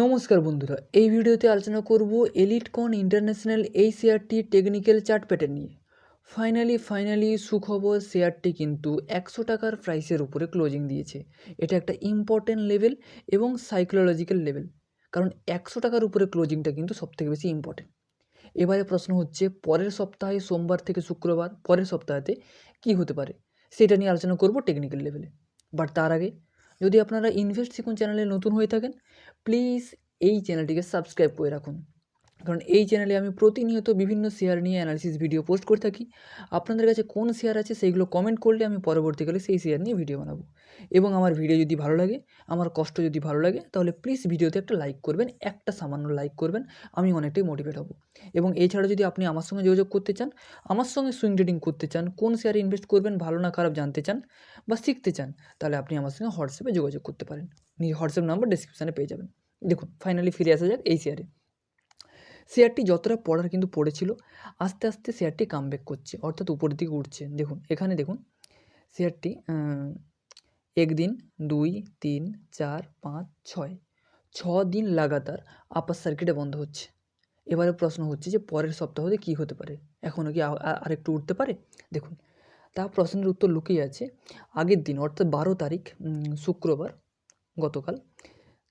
নমস্কার বন্ধুরা, এই ভিডিওতে আলোচনা করব এলিটকন ইন্টারন্যাশনাল এই শেয়ারটি টেকনিক্যাল চার্ট প্যাটার্ন নিয়ে। ফাইনালি ফাইনালি সুখবর শেয়ারটি কিন্তু একশো টাকার প্রাইসের উপরে ক্লোজিং দিয়েছে। এটা একটা ইম্পর্টেন্ট লেভেল এবং সাইকোলজিক্যাল লেভেল কারণ একশো টাকার উপরে ক্লোজিংটা কিন্তু সবথেকে বেশি ইম্পর্টেন্ট এবারে প্রশ্ন হচ্ছে, পরের সপ্তাহে সোমবার থেকে শুক্রবার, পরের সপ্তাহেতে কি হতে পারে? সেটা নিয়ে আলোচনা করব টেকনিক্যাল লেভেলে বাট তার আগে যদি আপনারা ইনভেস্ট শিখুন চ্যানেলে নতুন হয়ে থাকেন প্লিজ এই চ্যানেলটিকে সাবস্ক্রাইব করে রাখুন। কারণ এই চ্যানেলে আমি প্রতিনিয়ত বিভিন্ন শেয়ার নিয়ে অ্যানালিসিস ভিডিও পোস্ট করে থাকি। আপনাদের কাছে কোন শেয়ার আছে সেইগুলো কমেন্ট করলে আমি পরবর্তীকালে সেই শেয়ার নিয়ে ভিডিও বানাবো। এবং আমার ভিডিও যদি ভালো লাগে, আমার কষ্ট যদি ভালো লাগে, তাহলে প্লিজ ভিডিওতে একটা লাইক করবেন, একটা সামান্য লাইক করবেন, আমি অনেকটাই মোটিভেট হব। এবং এছাড়া যদি আপনি আমার সঙ্গে যোগাযোগ করতে চান, আমার সঙ্গে সুইং ট্রেডিং করতে চান, কোন শেয়ারে ইনভেস্ট করবেন, ভালো না খারাপ জানতে চান বা শিখতে চান, তাহলে আপনি আমার সঙ্গে হোয়াটসঅ্যাপে যোগাযোগ করতে পারেন। হোয়াটসঅ্যাপ নাম্বার ডিসক্রিপশানে পেয়ে যাবেন। দেখুন ফাইনালি ফিরে আসা যাক এই শেয়ারে শেয়ারটি যতটা পড়ার কিন্তু পড়েছিল, আস্তে আস্তে শেয়ারটি কামব্যাক করছে, অর্থাৎ উপরের দিকে উঠছে। দেখুন, এখানে দেখুন শেয়ারটি একদিন, দুই, তিন, চার, পাঁচ, ছয় ছ দিন লাগাতার আপার সার্কিটে বন্ধ হচ্ছে। এবারে প্রশ্ন হচ্ছে যে পরের সপ্তাহতে কী হতে পারে? এখনও কি আরেকটু উঠতে পারে? দেখুন, তা প্রশ্নের উত্তর লুকিয়ে আছে। আগের দিন, অর্থাৎ বারো তারিখ শুক্রবার গতকাল,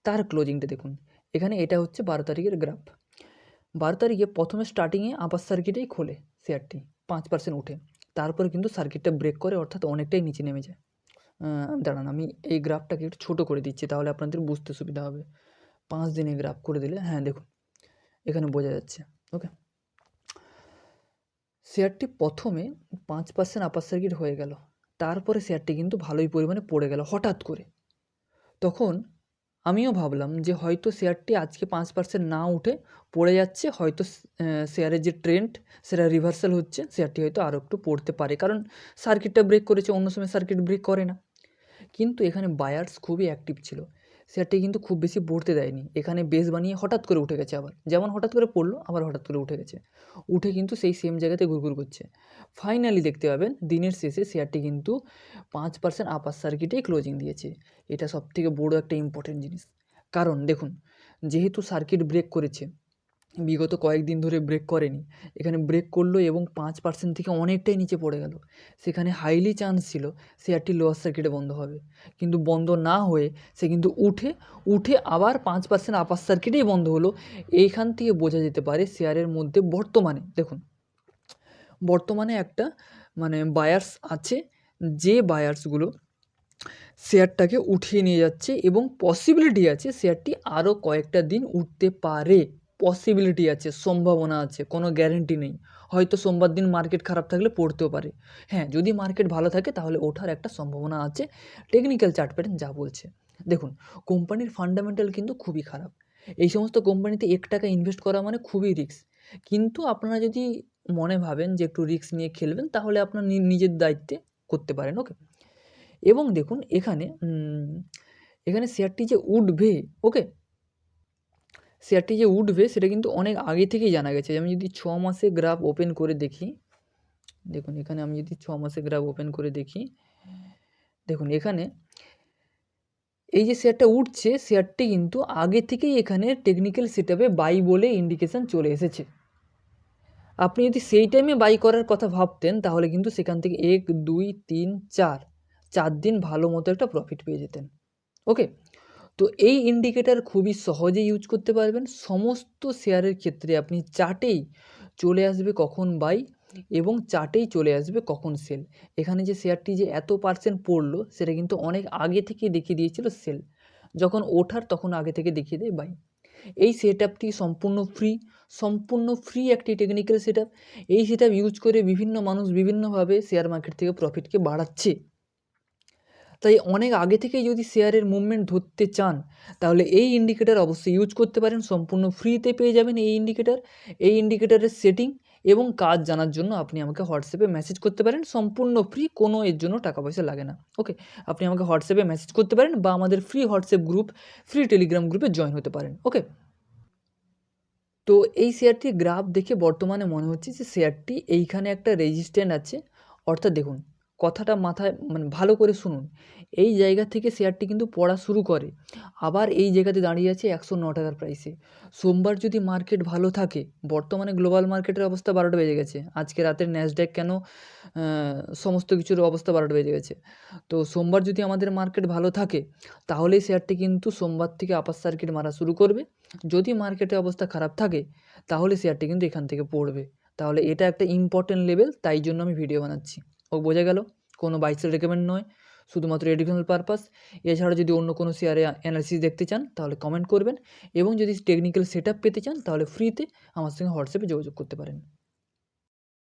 তার ক্লোজিংটা দেখুন। এখানে এটা হচ্ছে বারো তারিখের গ্রাফ বারো তারিখে প্রথমে স্টার্টিংয়ে আপার সার্কিটেই খোলে শেয়ারটি পাঁচ পার্সেন্ট উঠে তারপরে কিন্তু সার্কিটটা ব্রেক করে, অর্থাৎ অনেকটাই নিচে নেমে যায়। দাঁড়ান, আমি এই গ্রাফটাকে একটু ছোটো করে দিচ্ছি, তাহলে আপনাদের বুঝতে সুবিধা হবে। পাঁচ দিনে গ্রাফ করে দিলে হ্যাঁ দেখুন, এখানে বোঝা যাচ্ছে ওকে শেয়ারটি প্রথমে পাঁচ পার্সেন্ট আপার সার্কিট হয়ে গেল, তারপরে শেয়ারটি কিন্তু ভালোই পরিমাণে পড়ে গেল হঠাৎ করে। তখন আমিও ভাবলাম যে হয়তো শেয়ারটি আজকে পাঁচ পার্সেন্ট না উঠে পড়ে যাচ্ছে, হয়তো শেয়ারের যে ট্রেন্ড সেটা রিভার্সাল হচ্ছে, শেয়ারটি হয়তো আরও একটু পড়তে পারে। কারণ সার্কিটটা ব্রেক করেছে, অন্য সময় সার্কিট ব্রেক করে না। কিন্তু এখানে বায়ার্স খুবই অ্যাক্টিভ ছিল। শেয়ারটি কিন্তু খুব বেশি পড়তে দেয়নি। এখানে বেস বানিয়ে হঠাৎ করে উঠে গেছে আবার। যেমন হঠাৎ করে পড়ল, আবার হঠাৎ করে উঠে গেছে। উঠে কিন্তু সেই সেম জায়গাতে ঘুরঘুর করছে। ফাইনালি দেখতে পাবেন, দিনের শেষে শেয়ারটি কিন্তু পাঁচ পার্সেন্ট আপার সার্কিটেই ক্লোজিং দিয়েছে। এটা সবথেকে বড় একটা ইম্পর্টেন্ট জিনিস। কারণ দেখুন, যেহেতু সার্কিট ব্রেক করেছে বিগত কয়েকদিন ধরে ব্রেক করেনি। এখানে ব্রেক করল এবং পাঁচ পার্সেন্ট থেকে অনেকটাই নিচে পড়ে গেল। সেখানে হাইলি চান্স ছিল শেয়ারটি লোয়ার সার্কিটে বন্ধ হবে। কিন্তু বন্ধ না হয়ে সে কিন্তু উঠে উঠে আবার পাঁচ পার্সেন্ট আপার সার্কিটেই বন্ধ হলো। এইখান থেকে বোঝা যেতে পারে শেয়ারের মধ্যে বর্তমানে, দেখুন। বর্তমানে একটা মানে বায়ার্স আছে, যে বায়ার্সগুলো শেয়ারটাকে উঠিয়ে নিয়ে যাচ্ছে এবং পসিবিলিটি আছে শেয়ারটি আরও কয়েকটা দিন উঠতে পারে। পসিবিলিটি আছে, সম্ভাবনা আছে, কোনো গ্যারেন্টি নেই। হয়তো সোমবার দিন মার্কেট খারাপ থাকলে পড়তেও পারে। হ্যাঁ যদি মার্কেট ভালো থাকে তাহলে ওঠার একটা সম্ভাবনা আছে টেকনিক্যাল চার্ট প্যাটার্ন যা বলছে। দেখুন, কোম্পানির ফান্ডামেন্টাল কিন্তু খুবই খারাপ। এই সমস্ত কোম্পানিতে এক টাকা ইনভেস্ট করা মানে খুবই রিস্ক কিন্তু আপনারা যদি মনে ভাবেন যে একটু রিস্ক নিয়ে খেলবেন, তাহলে আপনার নিজের দায়িত্বে করতে পারেন ওকে এবং দেখুন, এখানে এখানে শেয়ারটি যে উঠবে ওকে শেয়ারটি যে উঠবে সেটা কিন্তু অনেক আগে থেকেই জানা গেছে। আমি যদি ছ মাসে গ্রাফ ওপেন করে দেখি, দেখুন এখানে আমি যদি ছ মাসে গ্রাফ ওপেন করে দেখি, দেখুন এখানে এই যে শেয়ারটা উঠছে, শেয়ারটি কিন্তু আগে থেকেই এখানে টেকনিক্যাল সেটআপে বাই বলে ইন্ডিকেশন চলে এসেছে। আপনি যদি সেই টাইমে বাই করার কথা ভাবতেন, তাহলে কিন্তু সেখান থেকে এক, দুই, তিন, চার চার দিন ভালো মতো একটা প্রফিট পেয়ে যেতেন। ওকে তো এই ইন্ডিকেটার খুবই সহজে ইউজ করতে পারবেন। সমস্ত শেয়ারের ক্ষেত্রে আপনি চার্টেই চলে আসবে কখন বাই এবং চার্টেই চলে আসবে কখন সেল এখানে যে শেয়ারটি যে এত পার্সেন্ট পড়ল, সেটা কিন্তু অনেক আগে থেকে দেখিয়ে দিয়েছিল সেল যখন ওঠার তখন আগে থেকে দেখিয়ে দেয় বাই এই সেট আপটি সম্পূর্ণ ফ্রি সম্পূর্ণ ফ্রি একটি টেকনিক্যাল সেট এই সেট ইউজ করে বিভিন্ন মানুষ বিভিন্নভাবে শেয়ার মার্কেট থেকে প্রফিটকে বাড়াচ্ছে। তাই অনেক আগে থেকেই যদি শেয়ারের মুভমেন্ট ধরতে চান, তাহলে এই ইন্ডিকেটার অবশ্যই ইউজ করতে পারেন। সম্পূর্ণ ফ্রিতে পেয়ে যাবেন এই ইন্ডিকেটার এই ইন্ডিকেটারের সেটিং এবং কাজ জানার জন্য আপনি আমাকে হোয়াটসঅ্যাপে মেসেজ করতে পারেন। সম্পূর্ণ ফ্রি কোনো এর জন্য টাকা পয়সা লাগে না। ওকে আপনি আমাকে হোয়াটসঅ্যাপে মেসেজ করতে পারেন বা আমাদের free WhatsApp group free Telegram গ্রুপে জয়েন হতে পারেন। ওকে তো এই শেয়ারটির গ্রাফ দেখে বর্তমানে মনে হচ্ছে যে শেয়ারটি এইখানে একটা রেজিস্ট্যান্ট আছে। অর্থাৎ দেখুন কথাটা মাথায় মানে ভালো করে শুনুন। এই জায়গা থেকে শেয়ারটি কিন্তু পড়া শুরু করে। আবার এই জায়গাতে দাঁড়িয়ে আছে একশো ন টাকার প্রাইসে সোমবার যদি মার্কেট ভালো থাকে, বর্তমানে গ্লোবাল মার্কেটের অবস্থা বারোটা বেজে গেছে। আজকে রাতের ন্যাসড্যাক কেন সমস্ত কিছুর অবস্থা বারোটা বেজে গেছে। তো সোমবার যদি আমাদের মার্কেট ভালো থাকে, তাহলে শেয়ারটি কিন্তু সোমবার থেকে আপার সার্কিট মারা শুরু করবে। যদি মার্কেটের অবস্থা খারাপ থাকে, তাহলে শেয়ারটি কিন্তু এখান থেকে পড়বে। তাহলে এটা একটা ইম্পর্টেন্ট লেভেল তাই জন্য আমি ভিডিও বানাচ্ছি। ও বোঝা গেল, কোনো বাইসেল রেকমেন্ড নয়। শুধুমাত্র এডুকেশনাল পারপাস এছাড়া যদি অন্য কোনো শেয়ারে অ্যানালিসিস দেখতে চান, তাহলে কমেন্ট করবেন এবং যদি টেকনিক্যাল সেট পেতে চান, তাহলে ফ্রিতে আমার সঙ্গে হোয়াটসঅ্যাপে যোগাযোগ করতে পারেন।